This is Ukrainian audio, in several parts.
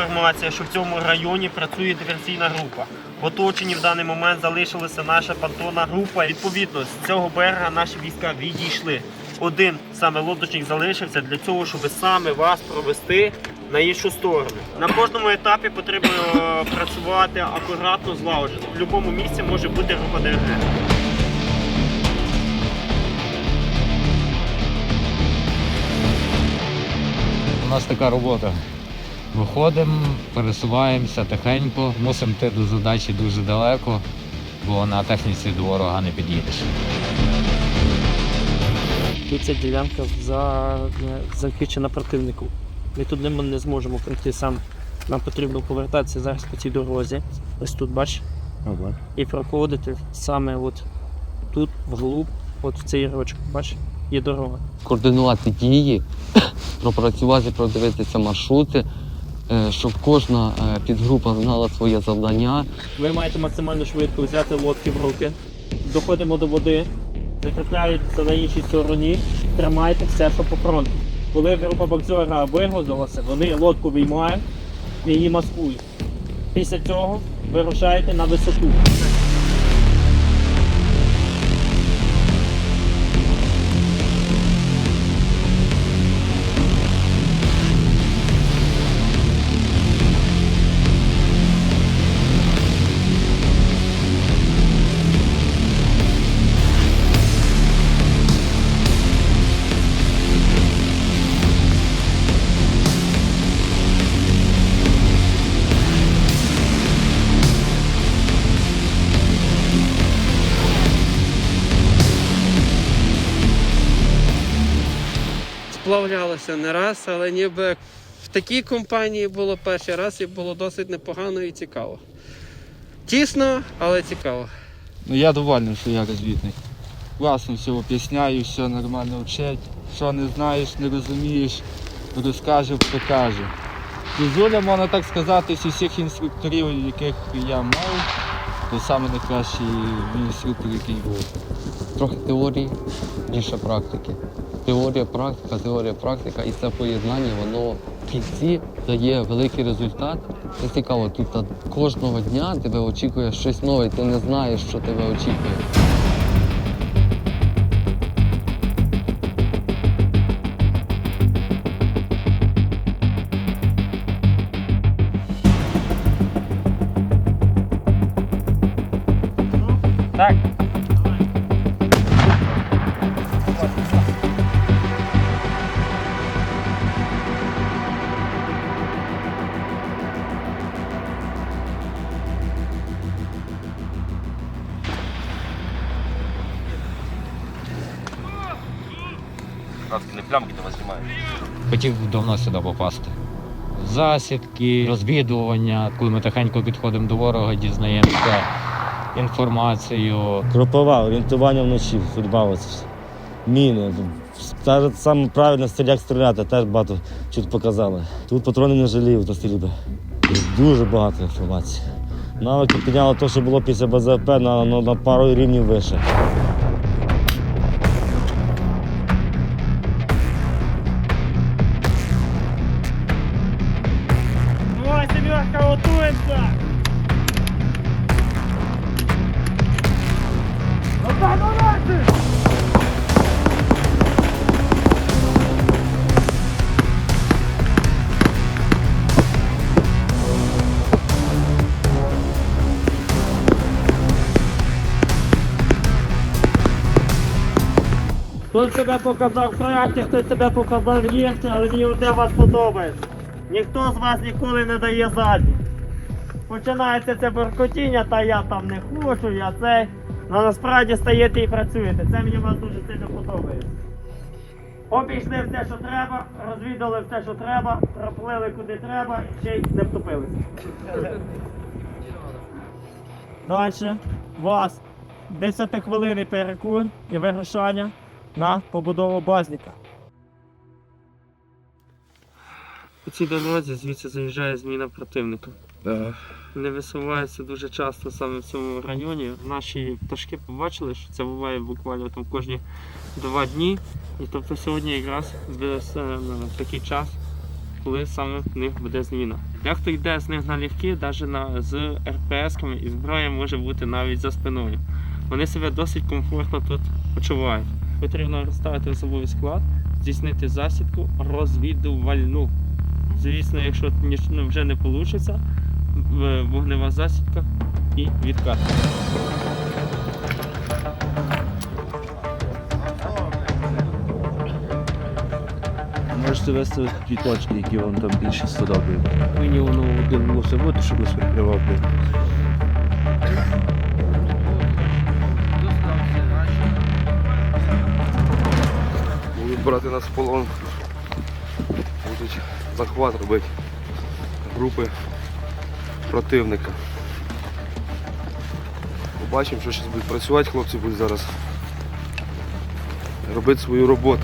інформація, що в цьому районі працює диверсійна група. В оточенні в даний момент залишилася наша понтонна група. Відповідно, з цього берега наші війська відійшли. Один саме лодочник залишився для цього, щоб саме вас провести на іншу сторону. На кожному етапі потрібно е, працювати акуратно, злагоджено. В будь-якому місці може бути група ДРГ. У нас така робота. Виходимо, пересуваємося тихенько, мусимо йти до задачі дуже далеко, бо на техніці до ворога не під'їдеш. Тут ця ділянка за, захищена противнику. Ми тут не, не зможемо пройти сам. Нам потрібно повертатися зараз по цій дорозі. Ось тут, бач, і проходити саме от тут, вглуб, от в цей рочок, бач, є дорога. координувати дії, пропрацювати, продивитися маршрути, щоб кожна е, підгрупа знала своє завдання. Ви маєте максимально швидко взяти лодки в руки. Доходимо до води, закріпляються на іншій стороні, тримайте все, що по фронту. Коли група боксера вигодилася, вони лодку виймають і її маскують. Після цього вирушаєте на висоту. Сплавлялося не раз, але ніби в такій компанії було перший раз і було досить непогано і цікаво. Тісно, але цікаво. Ну я довольний, що я розвідник. Класно все об'ясняю, все нормально вчать. Що не знаєш, не розумієш, розкажу, покажу. Зозуля, можна так сказати, з усіх інструкторів, яких я мав, то саме найкращий інструктор, який був. Трохи теорії, більше практики. Теорія, практика, теорія, практика, і це поєднання, воно в кінці дає великий результат. Це цікаво, тут кожного дня тебе очікує щось нове, ти не знаєш, що тебе очікує. Хотів давно сюди попасти. Засідки, розвідування, коли ми тихенько підходимо до ворога, дізнаємося інформацію. Кропова, орієнтування вночі, судьба ось. Міни. Та саме правильно стріляк стріляти, теж багато чуть показали. Тут патрони не жалів до стрільби. Дуже багато інформації. Навики підняло те, що було після БЗП на, на, на пару рівнів вище. Давай, семерка, готуємося! Хто тебе показав краще, хто тебе показав гірше, але мені одне вас подобається. Ніхто з вас ніколи не дає задню. Починається це буркотіння, та я там не хочу, я це. Але насправді стаєте і працюєте. Це мені вас дуже сильно подобається. Обійшли все, що треба, розвідали все, що треба, проплили куди треба, ще й не втопилися. Далі вас 10 хвилин перекур і вирушання на побудову базніка. По цій дорозі звідси заїжджає зміна противника. Не висуваються дуже часто саме в цьому районі. Наші пташки побачили, що це буває буквально там кожні два дні. І тобто сьогодні якраз буде такий час, коли саме в них буде зміна. Дехто йде з них налегки, навіть на, з РПС-ками і зброя може бути навіть за спиною. Вони себе досить комфортно тут почувають. Потрібно розставити особовий склад, здійснити засідку розвідувальну. Звісно, якщо ніч- ну, вже не вийде, вогнева засідка і відкат. Можете вести дві точки, які вам там більше сподобаються. Мені воно один мусить бути, щоб нас прикривав. Будуть брати нас в полон. Будуть захват робити групи противника. Побачимо, що зараз будуть працювати, хлопці будуть зараз робити свою роботу.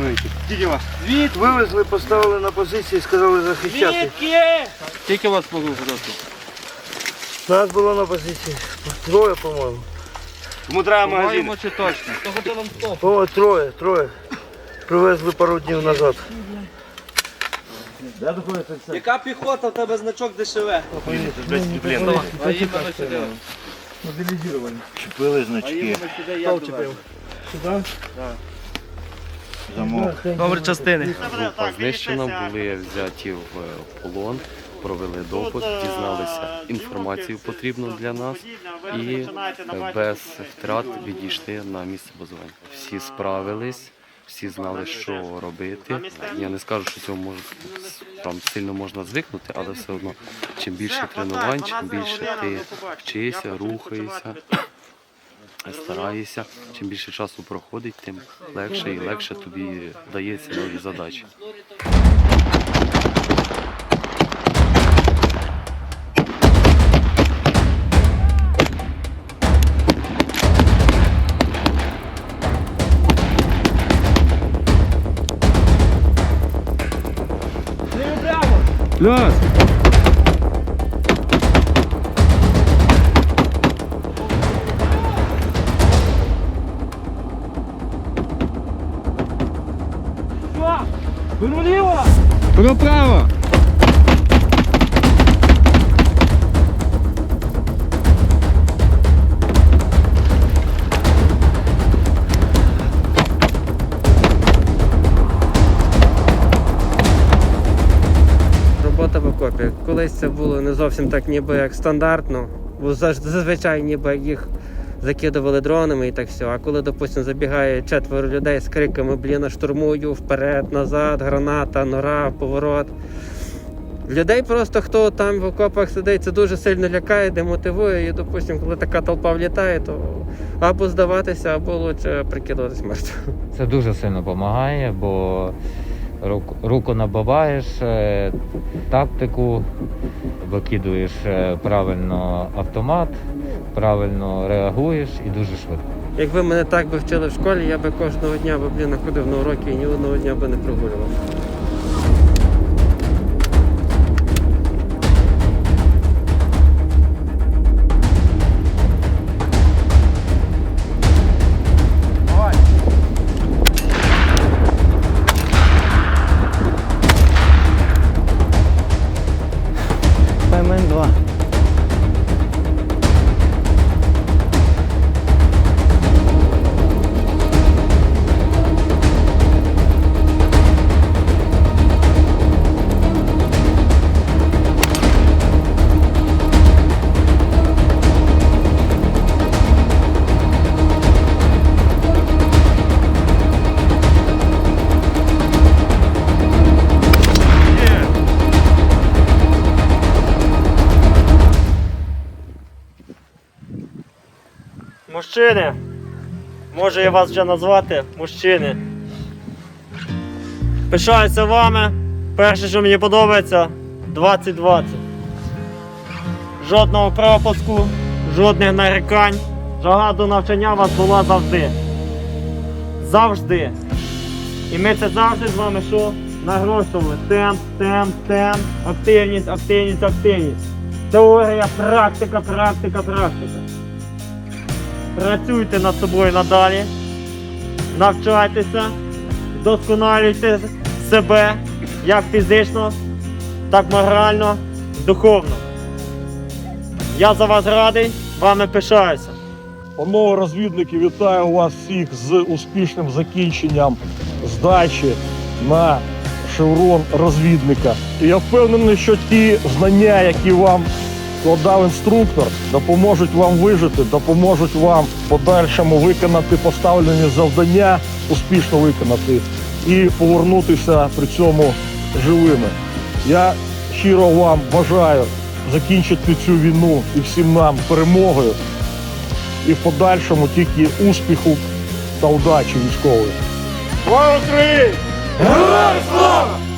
Виконуєте? Скільки вас? Звіт вивезли, поставили на позиції, сказали захищати. Скільки у вас порухати? Нас було на позиції троє, по-моєму. Кому треба магазин? Маємо чи точно? О, троє, троє. Привезли пару днів назад. Яка піхота, в тебе значок ДШВ? А іменно сюди. Чіпили значки. Хто вчепив? Номер частини. Група знищена, були взяті в полон, провели допит, дізналися інформацію потрібну для нас і без втрат відійшли на місце базування. Всі справились, всі знали, що робити. Я не скажу, що цього може там сильно можна звикнути, але все одно чим більше тренувань, чим більше ти вчишся, рухаєшся, стараєшся, чим більше часу проходить, тим легше і легше тобі дається нові задачі. Плюс! Право! Робота в окопі. Колись це було не зовсім так, ніби як стандартно, бо зазвичай ніби їх закидували дронами і так все. А коли, допустимо, забігає четверо людей з криками Блін, штурмую, вперед, назад, граната, нора, поворот. Людей просто хто там в окопах сидить, це дуже сильно лякає, демотивує. І, допустимо, коли така толпа влітає, то або здаватися, або лучше прикидуватись мертвим. Це дуже сильно допомагає, бо руку, руку набиваєш, е, тактику, викидуєш е, правильно автомат, правильно реагуєш і дуже швидко. Якби мене так би вчили в школі, я би кожного дня би, блін, ходив на уроки і ні одного дня би не прогулював. Мужчини, можу я вас вже назвати? Мужчини. Пишаюся вами. Перше, що мені подобається, 2020. Жодного пропуску, жодних нарікань. Жага до навчання у вас була завжди. Завжди. І ми це завжди з вами що? Нагрошували. Темп, темп, темп, активність, активність, активність. Теорія, практика, практика, практика. Працюйте над собою надалі. Навчайтеся, вдосконалюйте себе як фізично, так морально, духовно. Я за вас радий, вами пишаюся. Панове розвідники, вітаю вас всіх з успішним закінченням здачі на шеврон розвідника. І я впевнений, що ті знання, які вам складав інструктор, допоможуть вам вижити, допоможуть вам подальшому виконати поставлені завдання, успішно виконати і повернутися при цьому живими. Я щиро вам бажаю закінчити цю війну і всім нам перемогою і в подальшому тільки успіху та удачі військової. Слава Україні! Героям слава!